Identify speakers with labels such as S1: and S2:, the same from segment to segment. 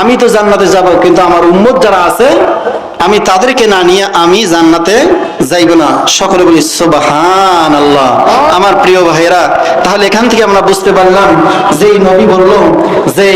S1: আমি তো জান্নাতে যাব, কিন্তু আমার উম্মত যারা আছে, আমি তাদেরকে না নিয়ে আমি জান্নাতে যাইব না। সকলে বলি সুবহান আল্লাহ আমার প্রিয় ভাইয়েরা, তাহলে এখান থেকে আমরা বুঝতে পারলাম যে নবী বলল যে,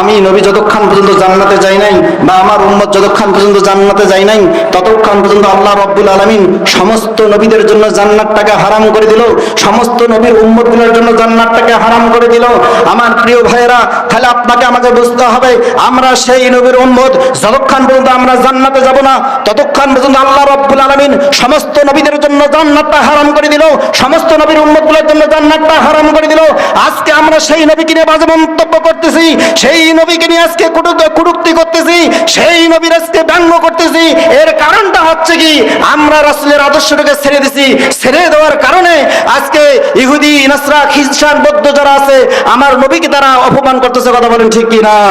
S1: আমি নবী যতক্ষণ পর্যন্ত জান্নাতে যাই নাই বা আমার উম্মত যতক্ষণ পর্যন্ত জান্নাতে যাই নাই, ততক্ষণ পর্যন্ত আল্লাহ রব্বুল আলমিন সমস্ত নবীদের জন্য জান্নাতটাকে হারাম করে দিল, সমস্ত নবীর উম্মতগুলোর জন্য জান্নাতটাকে হারাম করে দিল। আমার প্রিয় ভাইয়েরা, তাহলে আপনাকে আমাকে বুঝতে হবে, আমরা সেই নবীর উম্মত যতক্ষণ পর্যন্ত আমরা জান্নাতে যাব না, ততক্ষণ পর্যন্ত আল্লাহ রব্বুল আলমিন সমস্ত নবীদের জন্য জান্নাতটা হারাম করে দিল, সমস্ত নবীর উম্মতগুলোর জন্য জান্নাতটা হারাম করে দিল। আজকে আমরা সেই নবীকে নিয়ে বাজে মন্তব্য করতেছি, সেই নবীকে নিয়ে আজকে কুটু- কুটুক্তি করতেছি, সেই নবীর আজকে ব্যঙ্গ করতেছি। এর কারণটা হচ্ছে কি, আমরা রাসূলের আদর্শটাকে ছেড়ে দিছি। ছেড়ে দেওয়ার কারণে আজকে ইহুদি, নাসরা, খ্রিস্টান, বৌদ্ধ যারা আছে, আমার নবীকে তারা অপমান করতেছে, কথা বলেন ঠিক কি না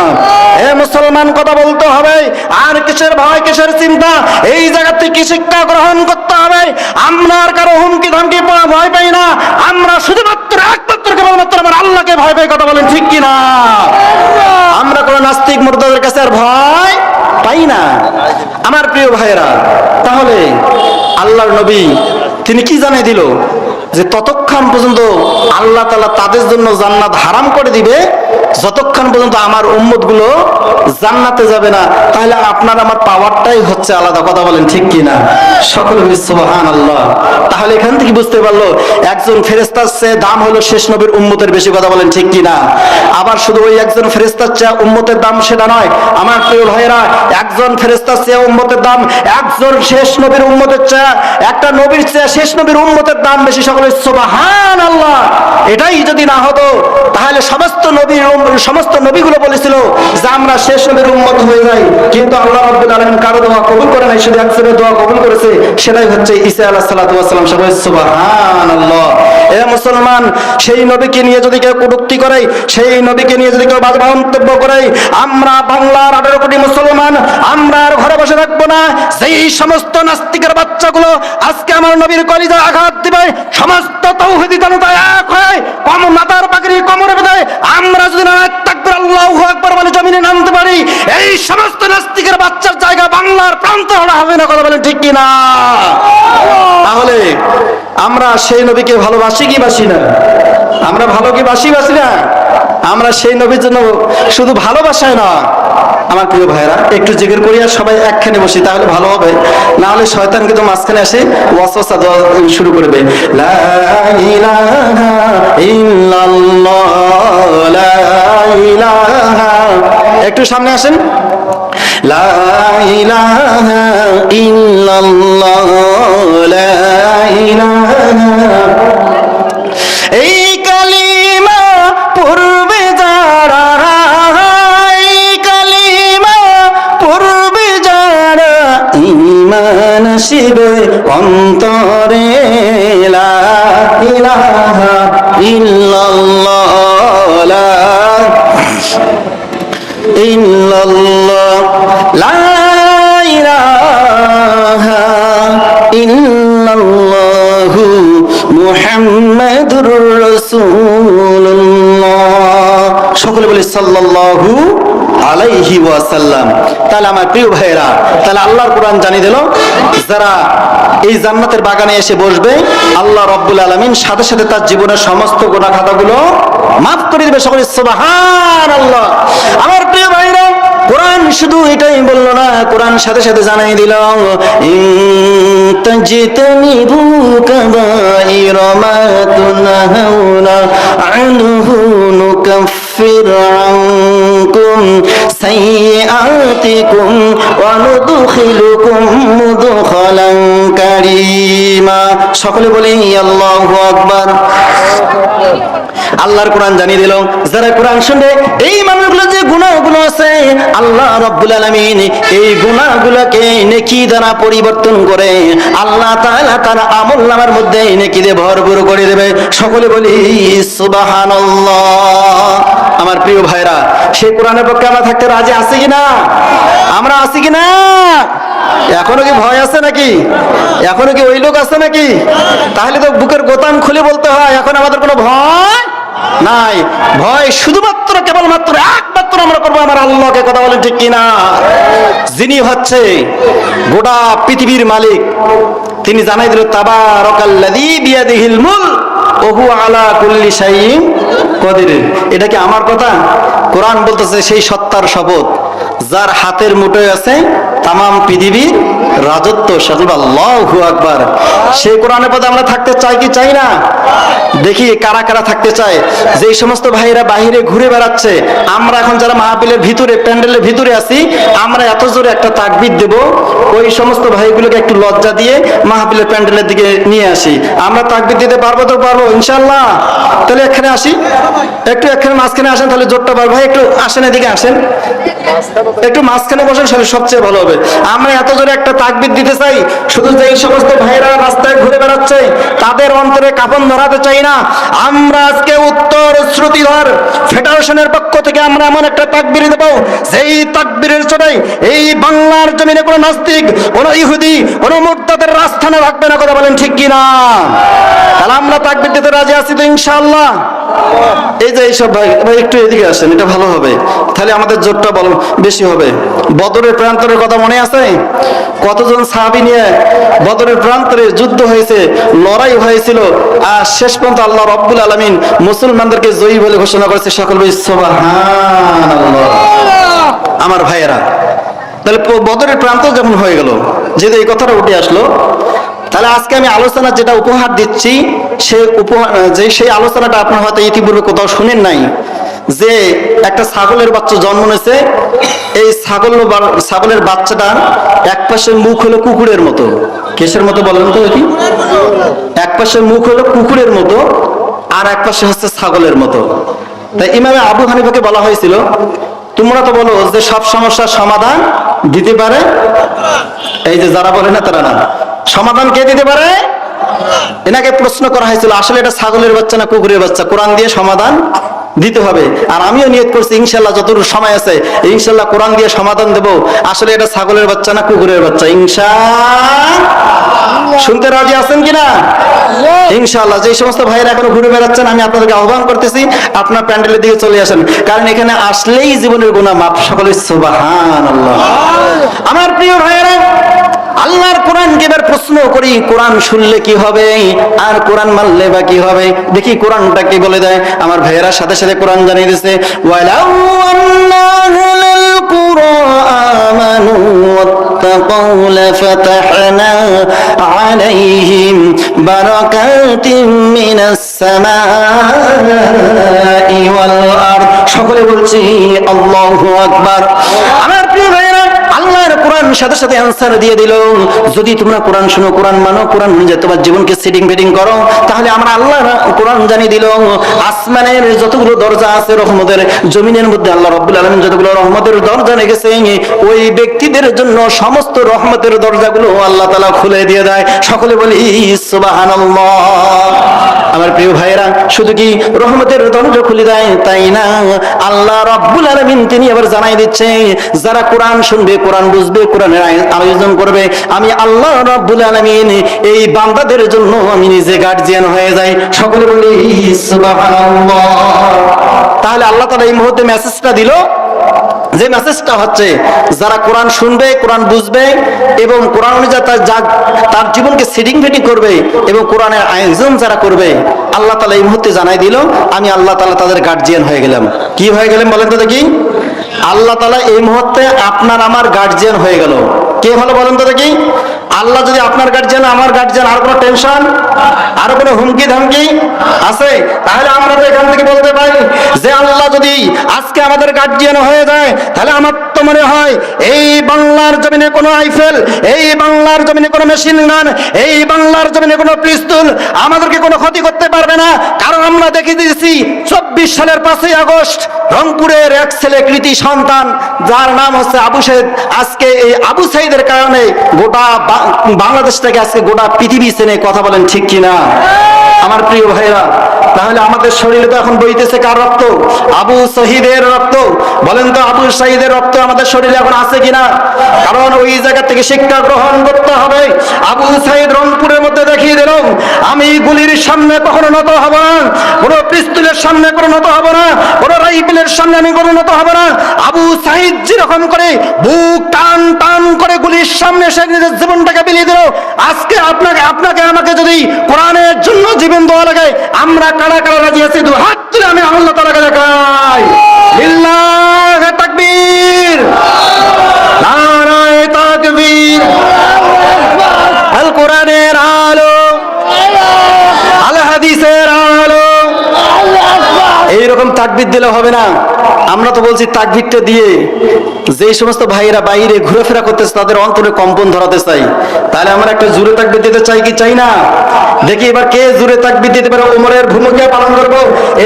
S1: এ মুসলমান, কথা বলতে হবে। আর কিসের ভয়, কিসের চিন্তা? এই জায়গা থেকে শিক্ষা গ্রহণ করতে হবে। আমরা আর কারও হুমকি ধমকি ভয় পাই না। আমরা শুধুমাত্র একমাত্র কেবলমাত্র আমার আল্লাহকে ভয় পাই কথা বলেন, ঠিক কি না আমরা কোনো নাস্তিক কাছে আর ভয় পাই না। আমার প্রিয় ভাইয়েরা, তাহলে আল্লাহর নবী, তিনি কি জানিয়ে দিল? যে ততক্ষণ পর্যন্ত আল্লাহ তালা তাদের জন্য জান্নাত হারাম করে দিবে যতক্ষণ পর্যন্ত আমার উম্মতগুলো জান্নাতে যাবে না, তাহলে আপনার আমার পাওয়ারটাই হচ্ছে আলাদা। কথা বলেন ঠিক কি না সকল আল্লাহ তাহলে এখান থেকে বুঝতে পারল, একজন ফেরেস্তার চেয়ে দাম হলো শেষ নবীর উম্মতের বেশি। কথা বলেন ঠিক কি না আবার শুধু ওই একজন ফেরেস্তার চেয়ে উম্মতের দাম সেটা নয়, আমার প্রিয় ভাইয়েরা, একজন ফেরেস্তার চেয়ে উম্মতের দাম, একজন শেষ নবীর উম্মতের চেয়ে, একটা নবীর চেয়ে শেষ নবীর উম্মতের দাম বেশি। সকলে সুবহান আল্লাহ এটাই যদি না হতো, তাহলে সমস্ত নবীর সমস্ত নবীগুলো বলেছিল যে আমরা শেষ নবীর উম্মত হয়ে যাই কিন্তু আল্লাহ রাব্বুল আলামিন কারও দোয়া কবুল করে নাই, শুধু একজনের দোয়া কবুল করেছে, সেটাই হচ্ছে ঈসা আলাইহিস সালাতু ওয়াস সালাম সুবহানাল্লাহ। এ মুসলমান, সেই নবীকে নিয়ে যদি কেউ কটূক্তি করে, সেই নবীকে নিয়ে যদি কেউ বাজে মন্তব্য করে, আমরা বাংলার আঠারো কোটি মুসলমান, আমরা আর ঘরে বসে থাকব না সেই সমস্ত নাস্তিকের বাচ্চাগুলো আজকে আমার নবীর কলিজা আঘাত দিবে, সমস্ত তৌহিদি জনতা এক হয়ে, কম মাতার পাগড়ি কমরে বেঁধে, আমরা যদি নামতে পারি। এই সমস্ত নাস্তিকের বাচ্চার জায়গা বাংলার হবে না ঠিক তাহলে আমরা সেই ভালোবাসি কি বাসি না? আমরা ভালো কি বাসি বাসি না? আমরা সেই নবীর জন্য শুধু ভালোবাসায় না, আমার প্রিয় ভাইরা একটু জিজ্ঞেস করি আর সবাই একখানে বসি, তাহলে ভালো হবে। না হলে শয়তান কিন্তু মাঝখানে এসে ওয়াসওয়াসা শুরু করবে একটু সামনে আসেন। লা ইলাহা ইল্লাল্লাহ, লা সাল্লাল্লাহু আলাইহি ওয়াসাল্লাম। তাহলে আমার প্রিয় ভাইয়েরা, তাহলে আল্লাহর কোরআন জানিয়ে দিল, যারা এই জান্নাতের বাগানে এসে বসবে, আল্লাহ রব্বুল আলামিন সাথে সাথে তার জীবনের সমস্ত গোনা খাতাগুলো মাফ করে দিবে। সকলে সুবহান আল্লাহ আমার প্রিয় ভাইরা কোরআন শুধু এটাই বলল না, কোরআন সাথে সাথে জানাই দিল তাজিতানিবু কাবাইরা মা তুনহাউনা আনহু নুকাফির আনকুম সাইয়্যাতিকুম ওয়া নুদখিলুকুম মুদখালান কারীমা। সকলে বলি আল্লাহু আকবার। আল্লাহর কোরআন জানিয়ে দিল, যারা কোরআন শুনবে, এই মানুষগুলো যে গুণাগুলো আছে, আল্লাহ রব্বুল আলামিন এই গুণাগুলোকে নেকি দ্বারা পরিবর্তন করে আল্লাহ তাআলা তার আমল নামার মধ্যে নেকি দিয়ে ভরপুর করে দেবে। সকলে বলি সুবহানাল্লাহ। আমার প্রিয় ভাইরা সেই কোরআনের পক্ষে আমরা থাকতে রাজি আছি কিনা? আমরা আছি কিনা? এখনও কি ভয় আছে নাকি? এখনও কি ওই লোক আছে নাকি? তাহলে তো বুকের গোতাম খুলে বলতে হয়, এখন আমাদের কোনো ভয় নাই। ভয় শুধুমাত্র, কেবলমাত্র একমাত্র আমরা করব, আমার আল্লাহকে কথা বলেন ঠিক কিনা? যিনি হচ্ছে গোটা পৃথিবীর মালিক, তিনি জানাই দিল, তাবারাকাল্লাযী বিয়াদিহিল মুলক ওহু আলা কুল্লি শাইইন কদির এটা কি আমার কথা? কোরআন বলতেছে সেই সত্তার শপথ, যার হাতের মুঠোয় আছে তাম পৃথিবীর রাজত্ব সাজুব আল্লাহু আকবার। সেই কোরআনের পদে আমরা থাকতে চাই কি চাই না? দেখি কারা কারা থাকতে চায়। যে সমস্ত ভাইরা বাহিরে ঘুরে বেড়াচ্ছে, আমরা এখন যারা মাহফিলের ভিতরে, প্যান্ডেলের ভিতরে আছি, আমরা এত জোরে একটা তাকবির দেব, ওই সমস্ত ভাইগুলোকে একটু লজ্জা দিয়ে মাহফিলের প্যান্ডেলের দিকে নিয়ে আসি। আমরা তাকবির দিতে পারব তো পারব ইনশাল্লাহ তাহলে এখানে আসি। একটু এখানে মাঝখানে আসেন, তাহলে জোরটা পারব ভাই, একটু আসেন, এদিকে আসেন। একটু মাঝখানে বসেন তাহলে সবচেয়ে ভালো হবে। আমরা এত জোরে একটা তাকবির দিতে চাই, শুধু যে সমস্ত ভাইরা রাস্তায় ঘুরে বেড়াচ্ছে, তাদের অন্তরে কাপন ধরাতে চাই না। আমরা আজকে উত্তর শ্রুতিধর ফেডারেশনের পক্ষ থেকে আমরা এমন একটা তাকবির দেব, যেই তাকবিরের চড়াই এই বাংলার জমিনে কোনো নাস্তিক, কোনো ইহুদি, কোনো মুর্তাদের রাজস্থানে রাখবে না, কথা বলেন ঠিক কিনা? তাহলে আমরা তাকবির দিতে রাজি আছি তো ইনশাআল্লাহ। এই যে এইসব ভাই ভাই একটু এদিকে আসেন, এটা ভালো হবে। তাহলে আমাদের জোরটা বল বেশি হবে। বদরের প্রান্তরের কথা মনে আছে? কতজন সাহাবি নিয়ে বদরের প্রান্তরে যুদ্ধ হয়েছে, লড়াই হয়েছিল, আর শেষ পর্যন্ত আল্লাহ রব্বুল আলমিন মুসলমানদেরকে জয়ী বলে ঘোষণা করেছে সকল আমার ভাইয়েরা, তাহলে বদরের প্রান্ত যখন হয়ে গেল? যেহেতু এই কথাটা উঠে আসলো, তাহলে আজকে আমি আলোচনা যেটা উপহার দিচ্ছি সে উপহার যে সেই আলোচনাটা আপনার হয়তো ইতিপূর্বে কোথাও শুনেন নাই। যে একটা ছাগলের বাচ্চা জন্ম নিয়েছে, এই ছাগল ছাগলের বাচ্চাটা এক পাশে মুখ হলো কুকুরের মতো। কেসের মতো বলেন তো কি এক পাশে মুখ হলো কুকুরের মতো, আর এক পাশে হচ্ছে ছাগলের মতো। তাই ইমামে আবু হানিফাকে বলা হয়েছিল, তোমরা তো বলো যে সব সমস্যার সমাধান দিতে পারে? এই যে যারা বলে না, তারা না। সমাধান কে দিতে পারে? এনাকে প্রশ্ন করা হয়েছিল, আসলে এটা ছাগলের বাচ্চা না কুকুরের বাচ্চা? কোরআন দিয়ে সমাধান দিতে হবে। আর আমিও নিয়ত করছি ইনশাল্লাহ যতটুকু সময় আছে ইনশাল্লাহ কোরআন দিয়ে সমাধান দেব। আসলে এটা ছাগলের বাচ্চা না কুকুরের বাচ্চা ইনশা শুনতে রাজি আছেন কিনা? ইনশাল্লাহ যে সমস্ত ভাইয়েরা এখনও ঘুরে বেড়াচ্ছেন আমি আপনাদেরকে আহ্বান করতেছি আপনার প্যান্ডেলের দিকে চলে আসেন। কারণ এখানে আসলেই জীবনের গুণা মাপ সকলে সুবাহান আমার প্রিয় ভাইয়েরা আল্লাহর কোরআনকে এবার প্রশ্ন করি কোরআন শুনলে কি হবে আর কোরআন মানলে বা কি হবে দেখি কোরআনটা কি বলে দেয় আমার ভাইয়েরা সাথে সাথে কোরআন জানিয়ে দিছে ওয়ালাউ আন্না আহলাল কুরআ আমানু واتقوا لفتحنا عليهم بركات من السماء والأرض সকলে বলছি আল্লাহু আকবার কোরআন সাথে সাথে অ্যান্সার দিয়ে দিল। যদি তোমরা কোরআন শুনো, কোরআন মানো, কোরআন অনুযায়ী তোমার জীবনকে সেটিং ফিটিং করো, তাহলে আমরা আল্লাহর কোরআন জানিয়ে দিল। আসমানের যতগুলো দরজা আছে রহমতের, জমিনের মধ্যে আল্লাহ রব্বুল আলমিন যতগুলো রহমতের দরজা রেখেছে, ওই ব্যক্তিদের জন্য সমস্ত রহমতের দরজাগুলো আল্লাহ তালা খুলে দিয়ে দেয়। সকলে বলি সুবহানাল্লাহ। আমার প্রিয় ভাইয়েরা, শুধু কি রহমতের দরজা খুলে দেয়? তাই না? আল্লাহ রব্বুল আলমিন তিনি আবার জানাই দিচ্ছে, যারা কোরআন শুনবে, কোরআন বুঝবে, কোরআনের আয়োজন করবে, আমি আল্লাহ রব্বুল আলমিন এই বান্দাদের জন্য আমি নিজে গার্জিয়ান হয়ে যাই। সকলে বলি তাহলে আল্লাহ তালা এই মুহূর্তে মেসেজটা দিল যে মেসেজটা হচ্ছে, যারা কোরআন শুনবে, কোরআন বুঝবে এবং কোরআন অনুযায়ী তার যা- তার জীবনকে সিডিং ফিটিং করবে এবং কোরআনের আয়োজন যারা করবে, আল্লাহ তালা এই মুহূর্তে জানাই দিল, আমি আল্লাহ তালা তাদের গার্জিয়ান হয়ে গেলাম। কি হয়ে গেলেন বলেন তো দেখি? আল্লাহ তালা এই মুহূর্তে আপনার আমার গার্জিয়ান হয়ে গেল। কে ভালো বলেন তো দেখি? আল্লাহ যদি আপনার গার্জিয়ান আমার গার্জিয়ান আর কোনো টেনশন আর কোনো হুমকি ধামকি আছে? তাহলে আমরা তো এখান থেকে বলতে পারি যে আল্লাহ যদি আজকে আমাদের গার্জিয়ান হয়ে যায়, তাহলে আমার তো মনে হয় এই বাংলার জমিনে কোনো আইফেল এই বাংলার জমিনে কোনো মেশিন গান এই বাংলার জমিনে কোনো পিস্তুল আমাদেরকে কোনো ক্ষতি করতে পারবে না। কারণ আমরা দেখে দিয়েছি চব্বিশ সালের পাঁচই আগস্ট রংপুরের এক ছেলে কৃতি সন্তান, যার নাম হচ্ছে আবু সাইদ আজকে এই আবু সাইদের কারণে গোটা বাংলাদেশ থেকে আজকে গোটা পৃথিবী চেনে কথা বলেন ঠিক কিনা? আমার প্রিয় ভাইরা তাহলে আমাদের শরীরে তো এখন বইতেছে কার রক্ত? আবু শহীদের রক্ত। বলেন তো, আবু শহীদের রক্ত আমাদের শরীরে এখন আছে কিনা? কারণ ওই জায়গা থেকে শিক্ষা গ্রহণ করতে হবে। আবু সাইদ রংপুরের মধ্যে দেখিয়ে দিল আমি গুলির সামনে কখনো নত হব না। কোনো পিস্তুলের সামনে কোনো নত হব না। কোনো রাইফেলের সামনে আমি কোনো নত হব না। আবু সাইদ যেরকম করে বুক টান টান করে গুলির সামনে সে নিজের জীবনটাকে বিলিয়ে দিল। আজকে আপনাকে আপনাকে আমাকে যদি কোরআনের জন্য জীবন দেওয়া লাগে। আমরা কারা কারা রাজি আছি? দু হাত তুলে আমি আল্লাহ তালাকে দেখাই। তাকবীর। এইরকম তাকবির দিলে হবে না। আমরা তো বলছি তাকবিরটা দিয়ে যে সমস্ত ভাইয়েরা বাইরে ঘুরেফেরা করতেছে, তাদের অন্তরে কম্পন ধরাতে চাই। তাহলে আমরা একটা জুড়ে তাকবির দিতে চাই কি চাই না? দেখি এবার কে জুড়ে তাকবির দিতে পারে? ওমরের ভূমিকা পালন করব।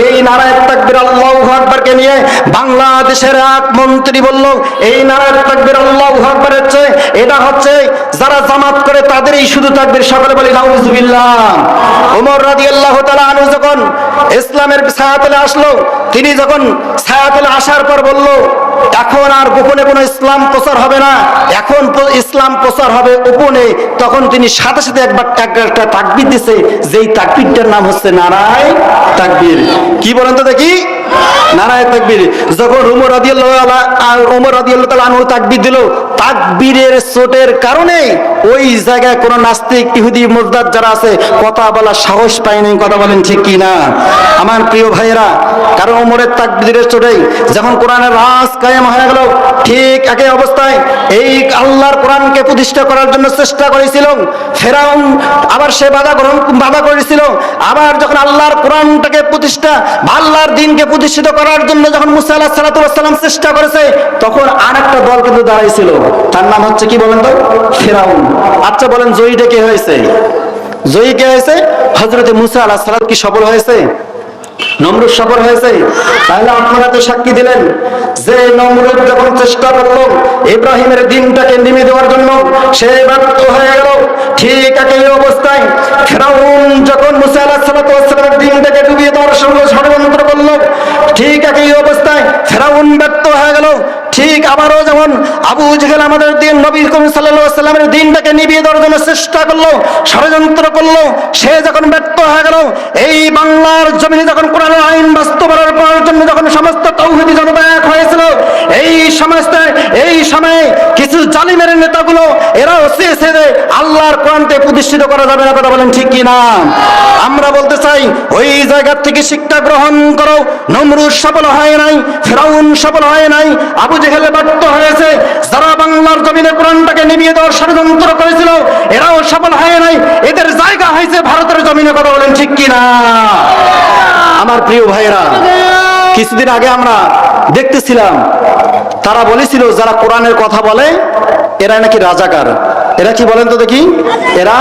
S1: এই নারায়ণ তাকবির আল্লাহ আকবরকে নিয়ে বাংলাদেশের এক মন্ত্রী বলল, এই নারায়ণ তাকবির আল্লাহ আকবর হচ্ছে এটা হচ্ছে যারা জামাত করে তাদেরই শুধু তাকবির। সকলে বলি, নাউজুবিল্লাহ। ওমর রাদিয়াল্লাহু তাআলা আনহু যখন ইসলামের ছায়াতলে আসলো তিনি যখন ছায়াতলে আসার পর বলল, এখন আর গোপনে কোনো ইসলাম প্রচার হবে না, এখন তো ইসলাম প্রচার হবে গোপনে, তখন তিনি সাথে সাথে একবার এক- একটা তাকবির দিছে, যেই তাকবিরটার নাম হচ্ছে নারায় তাকবির। কি বলেন তো দেখি। নারায় তাকবির। যখন উমর উমর তাকবির দিল, তাকবীরের চোটের কারণে ওই জায়গায় নাস্তিক ইহুদি যারা আছে, কথা বলার সাহস পায়নি কথা বলেন ঠিক আমার প্রিয় ভাইয়েরা, কারণ ওমরের তাকবীরের চোটেই যখন কোরআনের কায়েম হয়ে গেল, ঠিক একই অবস্থায় এই আল্লাহর কোরআনকে প্রতিষ্ঠা করার জন্য চেষ্টা করেছিল। ফেরাউন আবার সে বাধা গ্রহণ বাধা করেছিল। আবার যখন আল্লাহর কোরআনটাকে প্রতিষ্ঠা আল্লাহর দিনকে প্রতিষ্ঠিত করার জন্য যখন মুসা আল্লাহ সালাতাম চেষ্টা করেছে, তখন আর একটা দল কিন্তু দাঁড়াইছিল। তার নাম হচ্ছে কি বলেন তো? ফেরাউন। আচ্ছা বলেন জয়ীটা কে হয়েছে? জয়ী কে হয়েছে? হজরতে মুসা আল্লাহ সালাত কি সফল হয়েছে? নমরুদ সফর হয়েছে। তাহলে আপনারা তো সাক্ষী দিলেন যে নমরুদ যখন চেষ্টা করল, ইব্রাহিমের দিনটাকে নিমে দেওয়ার জন্য, সে ব্যর্থ হয়ে গেল। ঠিক একই অবস্থায় ফেরাউন যখন মুসা দিনটাকে ডুবিয়ে দেওয়ার সঙ্গে ষড়যন্ত্র করল, ঠিক একই অবস্থায় ফেরাউন ব্যর্থ হয়ে গেল। ঠিক আবারও যেমন আবু জেহেল আমাদের দিন নবী করিম সাল্লামের দিনটাকে নিভিয়ে দেওয়ার জন্য চেষ্টা করল, ষড়যন্ত্র করল, সে যখন ব্যর্থ হয়ে গেল, এই বাংলার জমিনে যখন কোরআনের আইন বাস্তবায়ন করার জন্য যখন সমস্ত তৌহিদি জনতা এক হয়েছিল, এই সমস্ত, এই সময়ে কিছু জালিমের নেতাগুলো এরাও চেয়েছে আল্লাহর কোরআনকে প্রতিষ্ঠিত করা যাবে না, কথা বলেন ঠিক কি না? আমরা বলতে চাই, ওই জায়গার থেকে শিক্ষা গ্রহণ করো, নমরুদ সফল হয় নাই, ফেরাউন সফল হয় নাই, আবু জেহেলে ব্যর্থ হয়েছে। যারা বাংলার জমিনে কোরআনটাকে নিভিয়ে দেওয়ার ষড়যন্ত্র করেছিল, এরাও সফল হয় নাই। এদের জায়গা হয়েছে ভারতের জমিনে, কথা বলেন ঠিক কি না আমার প্রিয় ভাইরা কিছুদিন আগে আমরা দেখতেছিলাম, তারা বলেছিল, যারা কোরআনের কথা বলে, এরা নাকি রাজাকার। এরা কি বলেন তো দেখি? এরা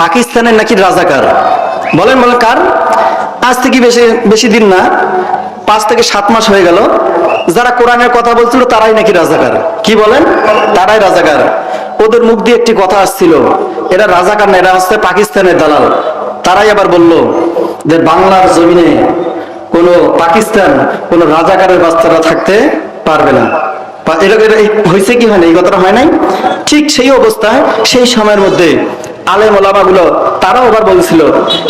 S1: পাকিস্তানের নাকি রাজাকার। বলেন বলেন কার? আজ থেকে বেশি বেশি দিন না। পাঁচ থেকে সাত মাস হয়ে গেল। যারা কোরআনের কথা বলছিল, তারাই নাকি রাজাকার। কি বলেন? তারাই রাজাকার। ওদের মুখ দিয়ে একটি কথা আসছিল, এরা রাজাকার না, এরা হচ্ছে পাকিস্তানের দালাল। তারাই আবার বলল যে বাংলার জমিনে কোনো পাকিস্তান, কোনো রাজাকারের বাচ্চারা থাকতে পারবে না। হয়েছে কি হয় না? এই কথাটা হয় নাই? ঠিক সেই অবস্থায়, সেই সময়ের মধ্যে আলেম ওলামাগুলো, তারাও আবার বলছিল,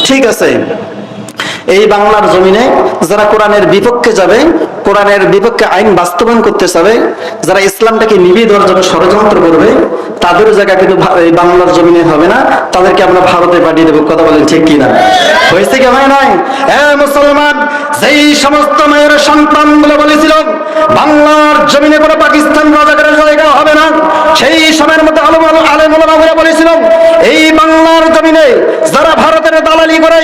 S1: ঠিক আছে, এই বাংলার জমিনে যারা কোরআনের বিপক্ষে যাবে, কোরআনের বিপক্ষে আইন বাস্তবায়ন করতে চাবে, যারা ইসলামটাকে দেওয়ার জন্য ষড়যন্ত্র করবে তাদের জায়গা কিন্তু বাংলার জমিনে হবে না। তাদেরকে আমরা ভারতে পাঠিয়ে দেবো। কথা বলেন ঠিক কিনা? হয়েছে কি হয় নাই? এ মুসলমান সেই সমস্ত মায়ের সন্তান বলে বলেছিল, বাংলার জমিনে কোনো পাকিস্তান রাজাকারের জায়গা হবে না, সেই সময়ের মধ্যে আলম আলেম বলেছিল, এই বাংলার জমিনে যারা ভারতের দালালি করে,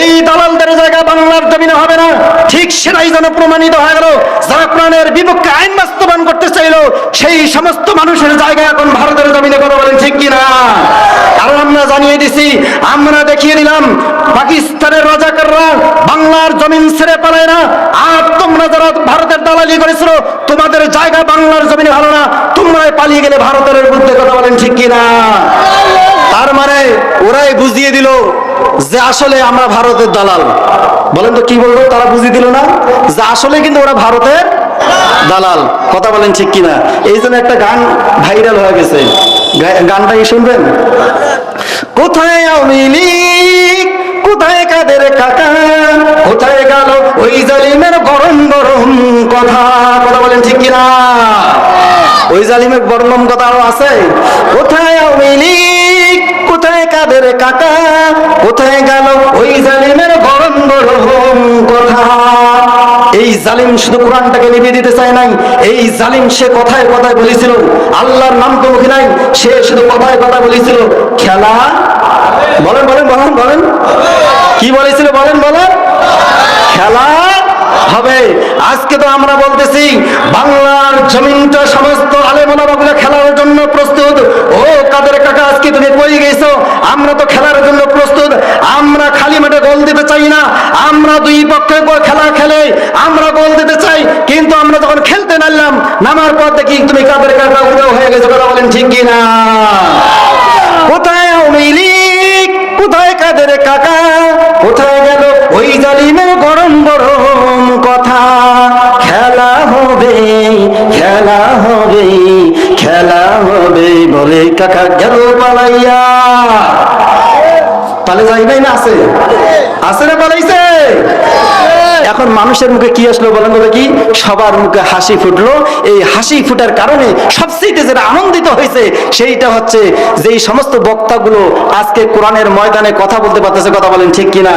S1: এই দালালদের জায়গা বাংলার জমিনে হবে না। ঠিক সেটাই যেন প্রমাণিত হয়ে গেল। যারা কোরআনের বিপক্ষে আইন বাস্তবায়ন করতে চাইলো, সেই সমস্ত মানুষের জায়গা এখন ভারতের জমিনে, কথা বলেন ঠিক কিনা? কারণ আমরা জানিয়ে দিছি, আমরা দেখিয়ে দিলাম, পাকিস্তানের রাজাকাররা বাংলার জমিন ছেড়ে পালায় না। আর তোমরা যারা ভারতের দালালি করেছিল, তোমাদের জায়গা বাংলার জমিনে ভালো না তোমরা পালিয়ে গেলে ভারতের বিরুদ্ধে, কথা বলেন ঠিক কিনা? তার মানে ওরাই বুঝিয়ে দিল যে আসলে আমরা ভারতের দালাল। বলেন তো কি বলব? তারা বুঝিয়ে দিল না যে আসলে কিন্তু ওরা ভারতের দালাল। কথা বলেন ঠিক কিনা? এই জন্য একটা গান ভাইরাল হয়ে গেছে। গানটা শুনবেন? কোথায় আওয়ামী কোথায় কাদের কাকা? কোথায় গেল ওই জালিমের গরম গরম কথা? কথা বলেন ঠিক কিনা? ওই জালিমের গরম কথা আরও আছে। কোথায় আওয়ামী কাদের কাকা কোথায় গেল? ওই জালিমের গরম গরম কথা। এই জালিম শুধু কোরআনটাকে নিভিয়ে দিতে চায় নাই, এই জালিম সে কথায় কথায় বলেছিল, আল্লাহর নাম তো মুখে নাই, সে শুধু কথায় কথা বলেছিল, খেলা? বলেন বলেন বলেন বলেন। কি বলেছিল, বলেন বলেন। খেলা হবে। আজকে তো আমরা বলতেছি, বাংলার জমিনটা সমস্ত আলেমনাবাগুলো খেলার জন্য প্রস্তুত। ও কাদের কাকা, আজকে তুমি কই আমরা তো খেলার জন্য প্রস্তুত। আমরা খালি মাঠে গোল দিতে চাই না। আমরা দুই পক্ষে করে খেলা খেলে আমরা গোল দিতে চাই। কিন্তু আমরা যখন খেলতে নামলাম, নামার পর দেখি তুমি কাদের কাটা উদাও হয়ে গেছো। কথা বলেন ঠিক কি না কোথায় আওয়ামী কোথায় কাদের কাকা? কোথায় গেল ওই জালিমের গরম গরম কথা? খেলা হবে খেলা হবে খেলা হবে বলে কাকা গেল পালাইয়া। পালে যাই নাই না আছে? আছে না পালাইছে? এখন মানুষের মুখে কি আসলো বলেন বলে কি সবার মুখে হাসি ফুটলো। এই হাসি ফুটার কারণে সবচেয়ে যেটা আনন্দিত হয়েছে, সেইটা হচ্ছে যে সমস্ত বক্তাগুলো আজকে কোরআনের ময়দানে কথা বলতে পারতেছে, কথা বলেন ঠিক কিনা?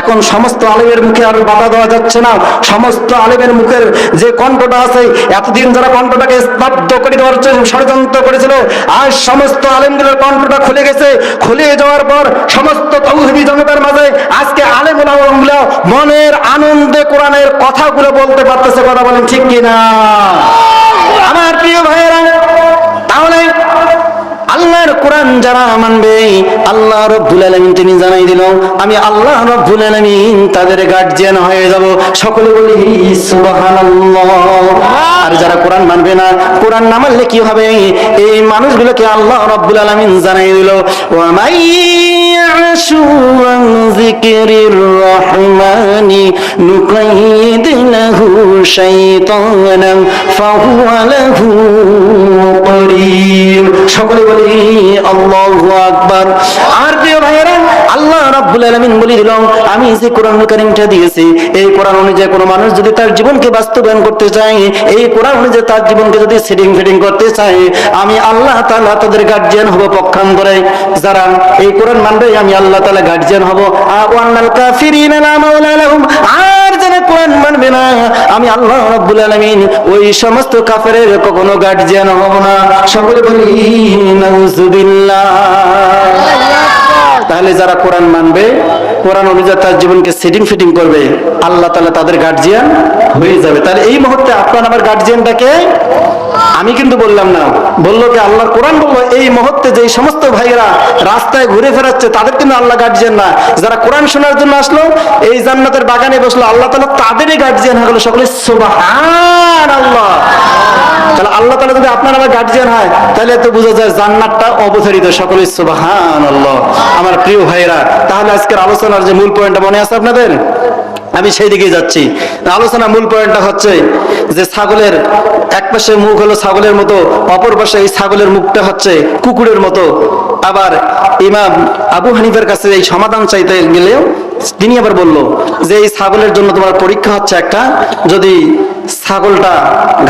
S1: এখন সমস্ত আলেমের মুখে আর বাধা দেওয়া যাচ্ছে না। সমস্ত আলেমের মুখের যে কণ্ঠটা আছে, এতদিন যারা কণ্ঠটাকে স্তব্ধ করে দেওয়ার জন্য ষড়যন্ত্র করেছিল, আজ সমস্ত আলেমগুলোর কণ্ঠটা খুলে গেছে। খুলে যাওয়ার পর সমস্ত তৌহিদি জনতার মাঝে আজকে আলেম উলামাগুলো মনের আনন্দে কোরআনের কথাগুলো বলতে পারতেছে কথা বলেন ঠিক কিনা? আমার প্রিয় ভাইয়েরা, তাহলে আল্লাহর কোরআন যারা মানবে, আল্লাহ রব্বুল আলামিন তিনি জানাই দিল, আমি আল্লাহ রব্বুল আলামিন তাদের গার্জিয়ান হয়ে যাব। সকলে বলি, সুবহানাল্লাহ। আর যারা কোরআন মানবে না, কোরআন না মানলে কি হবে? এই মানুষগুলোকে আল্লাহ রব্বুল আলামিন জানাই দিল আমি যে কোরআন কারীমটা দিয়েছি, এই কোরআন অনুযায়ী কোনো মানুষ যদি তার জীবনকে বাস্তবায়ন করতে চায়, এই কোরআন অনুযায়ী তার জীবনকে যদি সেটিং ফিটিং করতে চায়, আমি আল্লাহ তাআলা তাদের গার্জিয়ান হব পক্ষান্তরে। যারা এই কোরআন মানবে, আমি আল্লাহ তাআলা গার্জিয়ান হব। আর যারা কোরআন মানবে না, আমি আল্লাহ রাব্বুল আলামিন ওই সমস্ত কাফেরের কখনো গার্জিয়ান হব না। সকলে বলি নাউজুবিল্লাহ তাহলে যারা কোরআন মানবে, কোরআন অনুযায়ী তার জীবনকে সেটিং ফিটিং করবে, আল্লাহ তাআলা তাদের গার্জিয়ান হয়ে যাবে। তাহলে এই মুহূর্তে আপনার আমার গার্জিয়ানটাকে আমি কিন্তু বললাম না। বলল কি, আল্লাহর কোরআন বলল, এই মুহূর্তে যে সমস্ত ভাইয়েরা রাস্তায় ঘুরে ফেরাচ্ছে, তাদের কিন্তু আল্লাহ গার্জিয়ান না। যারা কোরআন শোনার জন্য আসলো, এই জান্নাতের বাগানে বসল, আল্লাহ তাআলা তাদেরই গার্জিয়ান হয়ে গেল। সকলে সুবহান আল্লাহ তাহলে আল্লাহ তাআলা যদি আপনার আমার গার্জিয়ান হয়, তাহলে তো বোঝা যায় জান্নাতটা অবধারিত। সকলে সুবহান আল্লাহ আমার প্রিয় ভাইরা তাহলে আজকের আলোচনার যে মূল পয়েন্টটা মনে আছে আপনাদের? আমি সেই দিকে যাচ্ছি। আলোচনা মূল পয়েন্টটা হচ্ছে যে ছাগলের এক পাশে মুখ হলো ছাগলের মতো, অপর পাশে এই ছাগলের মুখটা হচ্ছে কুকুরের মতো। আবার ইমাম আবু হানিফের কাছে এই সমাধান চাইতে গেলেও তিনি আবার বলল যে এই ছাগলের জন্য তোমার পরীক্ষা হচ্ছে একটা, যদি ছাগলটা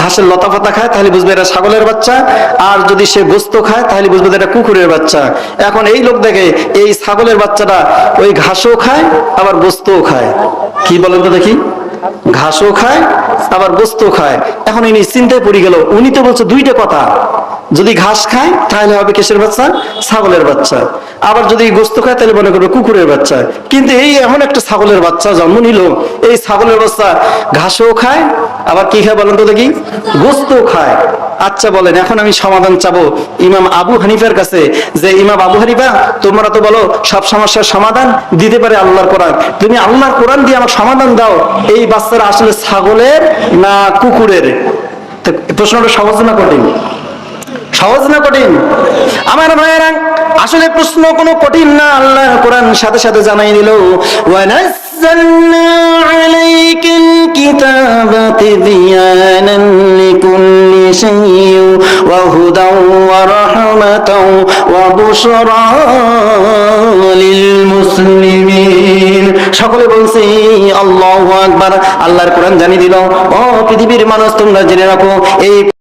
S1: ঘাসের লতা পাতা খায়, তাহলে বুঝবে এটা ছাগলের বাচ্চা। আর যদি সে গোস্ত খায়, তাহলে বুঝবে এটা কুকুরের বাচ্চা। এখন এই লোক দেখে এই ছাগলের বাচ্চাটা ওই ঘাসও খায়, আবার গোস্তও খায়। কি বলেন তো দেখি? ঘাসও খায়, আবার গোস্ত খায়। এখন ইনি চিন্তায় পড়ে গেল, উনি তো বলছে দুইটা কথা। যদি ঘাস খায়, তাহলে হবে কিসের বাচ্চা? ছাগলের বাচ্চা। আবার যদি গোস্ত খায়, তাহলে মনে করবে কুকুরের বাচ্চা। কিন্তু এই এমন একটা ছাগলের বাচ্চা জন্ম নিল। এই ছাগলের বাচ্চা ঘাসও খায়, আবার কি খায় বলেন তো দেখি? গোস্ত খায়। আচ্ছা বলেন, এখন আমি সমাধান চাবো ইমাম আবু হানিফার কাছে, যে ইমাম আবু হানিফা, তোমরা তো বলো, সব সমস্যার সমাধান দিতে পারে আল্লাহর কোরআন। তুমি আল্লাহর কোরআন দিয়ে আমার সমাধান দাও। এই বাচ্চারা আসলে ছাগলের না কুকুরের? প্রশ্নটা সহজ না সহজ না কঠিন? আমার ভাইয়েরা, আসলে প্রশ্ন কোনো কঠিন না, আল্লাহ কোরআন সাথে সাথে জানাই দিল সকলে বলছি, আল্লাহ আকবার। আল্লাহর কোরআন জানিয়ে দিল, ও পৃথিবীর মানুষ, তোমরা জেনে রাখো, এই